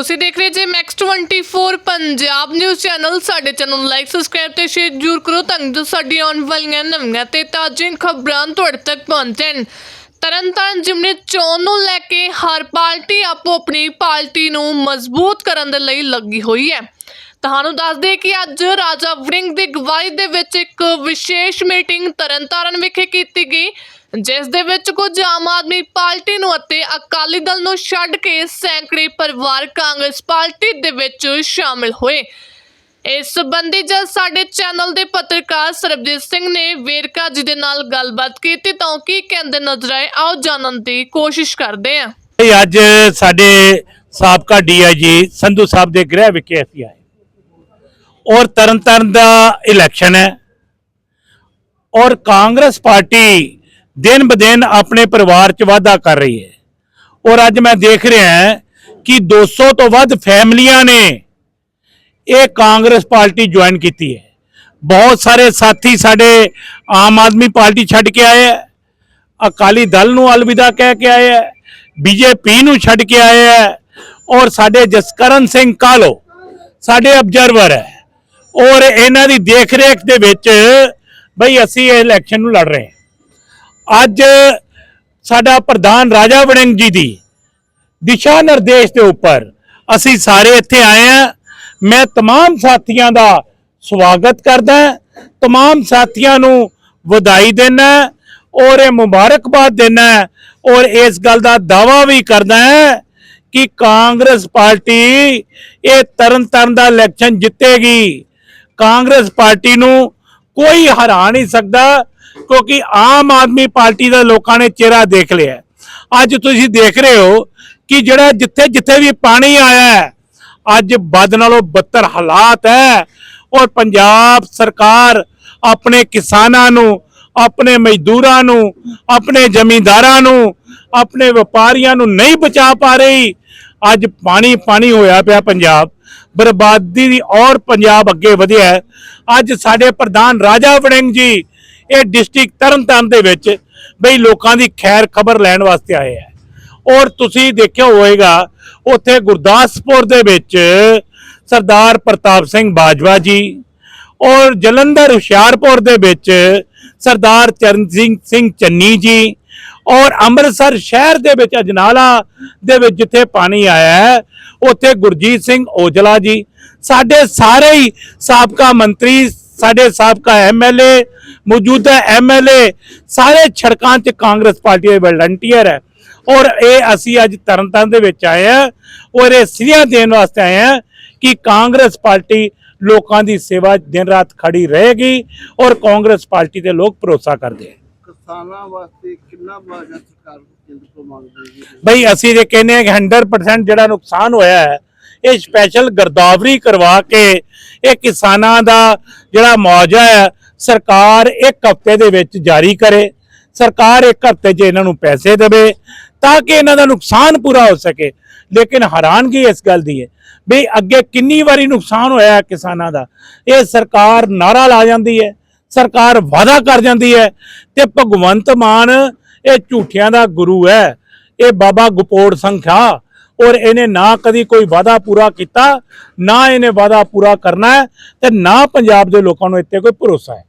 ਤੁਸੀਂ ਦੇਖ ਰਹੇ ਜੇ ਮੈਕਸ 24 ਪੰਜਾਬ ਨਿਊਜ਼ ਚੈਨਲ ਸਾਡੇ ਚੈਨਲ ਨੂੰ ਲਾਈਕ ਸਬਸਕ੍ਰਾਈਬ ਤੇ ਸ਼ੇਅਰ ਜ਼ਰੂਰ ਕਰੋ ਤਾਂ ਜੋ ਸਾਡੀ ਆਉਣ ਵਾਲੀਆਂ ਨਵੀਆਂ ਤੇ ਤਾਜ਼ੀਆਂ ਖਬਰਾਂ ਤੁਹਾਡੇ ਤੱਕ ਪਹੁੰਚਣ। ਤਰਨਤਾਰਨ ਜਿਮਨੀ ਚੋਣ ਨੂੰ ਲੈ ਕੇ ਹਰ ਪਾਰਟੀ ਆਪੋ ਆਪਣੀ ਪਾਰਟੀ ਨੂੰ ਮਜ਼ਬੂਤ ਕਰਨ ਦੇ ਲਈ ਲੱਗੀ ਹੋਈ ਹੈ। ਤੁਹਾਨੂੰ ਦੱਸ ਦੇ ਕਿ ਅੱਜ ਰਾਜਾ ਵਰਿੰਗ ਦੀ ਗਵਾਹੀ ਦੇ ਵਿੱਚ ਇੱਕ ਵਿਸ਼ੇਸ਼ ਮੀਟਿੰਗ ਤਰਨਤਾਰਨ ਵਿਖੇ ਕੀਤੀ ਗਈ। ਜਿਸ ਦੇ ਵਿੱਚ ਕੁਝ ਆਮ ਆਦਮੀ ਪਾਰਟੀ ਨੂੰ ਅਤੇ ਅਕਾਲੀ ਦਲ ਨੂੰ ਛੱਡ ਕੇ ਸੈਂਕੜੇ ਪਰਿਵਾਰ ਕਾਂਗਰਸ ਪਾਰਟੀ ਦੇ ਵਿੱਚ ਸ਼ਾਮਿਲ ਹੋਏ। ਇਸ ਸੰਬੰਧੀ ਜਦ ਸਾਡੇ ਚੈਨਲ ਦੇ ਪੱਤਰਕਾਰ ਸਰਬਜੀਤ ਸਿੰਘ ਨੇ ਵੇਰਕਾ ਜੀ ਦੇ ਨਾਲ ਗੱਲਬਾਤ ਕੀਤੀ ਤਾਂ ਉਹ ਕੀ ਕਹਿੰਦੇ ਨਜ਼ਰ ਆਏ? ਆਓ ਜਾਣਨ ਦੀ ਕੋਸ਼ਿਸ਼ ਕਰਦੇ ਹਾਂ। ਇਹ ਅੱਜ ਸਾਡੇ ਸਾਬਕਾ ਡੀਆਈਜੀ ਸੰਧੂ ਸਾਹਿਬ ਦੇ ਗ੍ਰਹਿ ਵਿਖੇ ਅਸੀਂ ਆਏ। ਔਰ ਤਰਨਤਾਰਨ ਦਾ ਇਲੈਕਸ਼ਨ ਹੈ। ਔਰ ਕਾਂਗਰਸ ਪਾਰਟੀ ਦਿਨ ਬਦਿਨ ਆਪਣੇ ਪਰਿਵਾਰ 'ਚ ਵਾਧਾ ਕਰ ਰਹੀ ਹੈ। ਔਰ ਅੱਜ ਮੈਂ ਦੇਖ ਰਿਹਾ ਹਾਂ ਕਿ 200 ਤੋਂ ਵੱਧ ਫੈਮਲੀਆਂ ਨੇ ਇਹ ਕਾਂਗਰਸ ਪਾਰਟੀ ਜੁਆਇਨ ਕੀਤੀ ਹੈ। ਬਹੁਤ ਸਾਰੇ ਸਾਥੀ ਸਾਡੇ ਆਮ ਆਦਮੀ ਪਾਰਟੀ ਛੱਡ ਕੇ ਆਏ ਹੈ। ਅਕਾਲੀ ਦਲ ਨੂੰ ਅਲਵਿਦਾ ਕਹਿ ਕੇ ਆਏ ਹੈ। ਬੀਜੇਪੀ ਨੂੰ ਛੱਡ ਕੇ ਆਏ ਹੈ। ਔਰ ਸਾਡੇ ਜਸਕਰਨ ਸਿੰਘ ਕਾਲੋ, ਸਾਡੇ ਅਬਜ਼ਰਵਰ ਹੈ। ਔਰ ਇਹਨਾਂ ਦੀ ਦੇਖ ਰੇਖ ਦੇ ਵਿੱਚ ਬਈ ਅਸੀਂ ਇਹ ਇਲੈਕਸ਼ਨ ਨੂੰ ਲੜ ਰਹੇ ਹਾਂ। ਅੱਜ ਸਾਡਾ ਪ੍ਰਧਾਨ ਰਾਜਾ ਵੜਿੰਗ ਜੀ ਦੀ ਦਿਸ਼ਾ ਨਿਰਦੇਸ਼ ਦੇ ਉੱਪਰ ਅਸੀਂ ਸਾਰੇ ਇੱਥੇ ਆਏ ਹਾਂ ਮੈਂ तमाम ਸਾਥੀਆਂ ਦਾ ਸਵਾਗਤ ਕਰਦਾ ਹਾਂ तमाम ਸਾਥੀਆਂ ਨੂੰ ਵਧਾਈ ਦਿੰਦਾ ਹਾਂ ਔਰ ਇਹ ਮੁਬਾਰਕਬਾਦ ਦਿੰਦਾ ਹਾਂ ਔਰ ਇਸ ਗੱਲ ਦਾ ਦਾਵਾ ਵੀ ਕਰਦਾ ਹਾਂ ਕਿ ਕਾਂਗਰਸ ਪਾਰਟੀ ਇਹ ਤਰਨ ਤਾਰਨ ਦਾ ਇਲੈਕਸ਼ਨ ਜਿੱਤੇਗੀ ਕਾਂਗਰਸ ਪਾਰਟੀ ਨੂੰ ਕੋਈ ਹਰਾ ਨਹੀਂ ਸਕਦਾ ਕਿਉਂਕਿ ਆਮ ਆਦਮੀ ਪਾਰਟੀ ਦਾ ਲੋਕਾਂ ਨੇ ਚਿਹਰਾ ਦੇਖ ਲਿਆ ਅੱਜ ਤੁਸੀਂ ਦੇਖ ਰਹੇ ਹੋ ਕਿ ਜਿਹੜਾ ਜਿੱਥੇ ਜਿੱਥੇ ਵੀ ਪਾਣੀ ਆਇਆ ਹੈ, ਅੱਜ ਬਦ ਨਾਲੋਂ ਬੱਤਰ ਹਾਲਾਤ ਹੈ ਔਰ ਪੰਜਾਬ ਸਰਕਾਰ ਆਪਣੇ ਕਿਸਾਨਾਂ ਨੂੰ, ਆਪਣੇ ਮਜ਼ਦੂਰਾਂ ਨੂੰ, ਆਪਣੇ ਜ਼ਮੀਂਦਾਰਾਂ ਨੂੰ, ਆਪਣੇ ਵਪਾਰੀਆਂ ਨੂੰ ਨਹੀਂ ਬਚਾ ਪਾ ਰਹੀ। ਅੱਜ ਪਾਣੀ ਪਾਣੀ ਹੋਇਆ ਪਿਆ ਪੰਜਾਬ, ਬਰਬਾਦੀ ਦੀ ਔਰ ਪੰਜਾਬ ਅੱਗੇ ਵਧਿਆ ਅੱਜ ਸਾਡੇ ਪ੍ਰਧਾਨ ਰਾਜਾ ਵੜਿੰਗ ਜੀ ਇਹ ਡਿਸਟ੍ਰਿਕਟ ਤਰਨਤਾਰਨ ਦੇ ਵਿੱਚ ਬਈ ਲੋਕਾਂ ਦੀ ਖੈਰ ਖਬਰ ਲੈਣ ਵਾਸਤੇ ਆਏ ਹੈ ਔਰ ਤੁਸੀਂ ਦੇਖਿਆ ਹੋਵੇਗਾ, ਉੱਥੇ ਗੁਰਦਾਸਪੁਰ ਦੇ ਵਿੱਚ ਸਰਦਾਰ ਪ੍ਰਤਾਪ ਸਿੰਘ ਬਾਜਵਾ ਜੀ ਔਰ ਜਲੰਧਰ ਹੁਸ਼ਿਆਰਪੁਰ ਦੇ ਵਿੱਚ ਸਰਦਾਰ ਚਰਨ ਸਿੰਘ ਸਿੰਘ ਚੰਨੀ ਜੀ ਔਰ ਅੰਮ੍ਰਿਤਸਰ ਸ਼ਹਿਰ ਦੇ ਵਿੱਚ ਅਜਨਾਲਾ ਦੇ ਵਿੱਚ ਜਿੱਥੇ ਪਾਣੀ ਆਇਆ ਹੈ, ਉੱਥੇ ਗੁਰਜੀਤ ਸਿੰਘ ਔਜਲਾ ਜੀ। ਸਾਡੇ ਸਾਰੇ ਹੀ ਸਾਬਕਾ ਮੰਤਰੀ ਸਾਡੇ ਸਾਬਕਾ ਐਮਐਲਏ ਮੌਜੂਦਾ ਐਮਐਲਏ ਸਾਰੇ ਛੜਕਾਂ 'ਚ ਕਾਂਗਰਸ ਪਾਰਟੀ ਦੇ ਵਲੰਟੀਅਰ ਹੈ। ਔਰ ਇਹ ਅਸੀਂ ਅੱਜ ਤਰਨਤਾਰਨ ਦੇ ਵਿੱਚ ਆਏ ਆ ਔਰ ਇਹ ਸਿਰਿਆ ਦੇਣ ਵਾਸਤੇ ਆਏ ਆ ਕਿ ਕਾਂਗਰਸ ਪਾਰਟੀ ਲੋਕਾਂ ਦੀ ਸੇਵਾ ਦਿਨ ਰਾਤ ਖੜੀ ਰਹੇਗੀ ਔਰ ਕਾਂਗਰਸ ਪਾਰਟੀ ਤੇ ਲੋਕ ਭਰੋਸਾ ਕਰਦੇ ਆ। ਕਿਸਾਨਾਂ ਵਾਸਤੇ ਕਿੰਨਾ ਬਾਜਾ ਸਰਕਾਰ ਬਈ ਅਸੀਂ ਇਹ ਕਹਿੰਦੇ ਆ ਕਿ 100% ਜਿਹੜਾ ਨੁਕਸਾਨ ਹੋਇਆ ਹੈ ਇਹ ਸਪੈਸ਼ਲ ਗਰਦਾਵਰੀ ਕਰਵਾ ਕੇ ਇਹ ਕਿਸਾਨਾਂ ਦਾ ਜਿਹੜਾ ਮੁਆਵਜ਼ਾ ਹੈ, ਸਰਕਾਰ ਇੱਕ ਹਫ਼ਤੇ ਦੇ ਵਿੱਚ ਜਾਰੀ ਕਰੇ, ਸਰਕਾਰ ਇੱਕ ਹਫ਼ਤੇ 'ਚ ਇਹਨਾਂ ਨੂੰ ਪੈਸੇ ਦੇਵੇ ਤਾਂ ਕਿ ਇਹਨਾਂ ਦਾ ਨੁਕਸਾਨ ਪੂਰਾ ਹੋ ਸਕੇ। ਲੇਕਿਨ ਹੈਰਾਨਗੀ ਇਸ ਗੱਲ ਦੀ ਹੈ ਵੀ ਅੱਗੇ ਕਿੰਨੀ ਵਾਰੀ ਨੁਕਸਾਨ ਹੋਇਆ ਕਿਸਾਨਾਂ ਦਾ। ਇਹ ਸਰਕਾਰ ਨਾਰਾ ਲਾ ਜਾਂਦੀ ਹੈ, ਸਰਕਾਰ ਵਾਅਦਾ ਕਰ ਜਾਂਦੀ ਹੈ ਤੇ ਭਗਵੰਤ ਮਾਨ ਇਹ ਝੂਠਿਆਂ ਦਾ ਗੁਰੂ ਹੈ। ਇਹ ਬਾਬਾ ਗੁਪੋੜ ਸੰਖਾ ਔਰ ਇਹਨੇ ਨਾ ਕਦੀ ਕੋਈ ਵਾਅਦਾ ਪੂਰਾ ਕੀਤਾ, ਨਾ ਇਹਨੇ ਵਾਅਦਾ ਪੂਰਾ ਕਰਨਾ ਹੈ ਤੇ ਨਾ ਪੰਜਾਬ ਦੇ ਲੋਕਾਂ ਨੂੰ ਇੱਥੇ ਕੋਈ ਭਰੋਸਾ ਹੈ।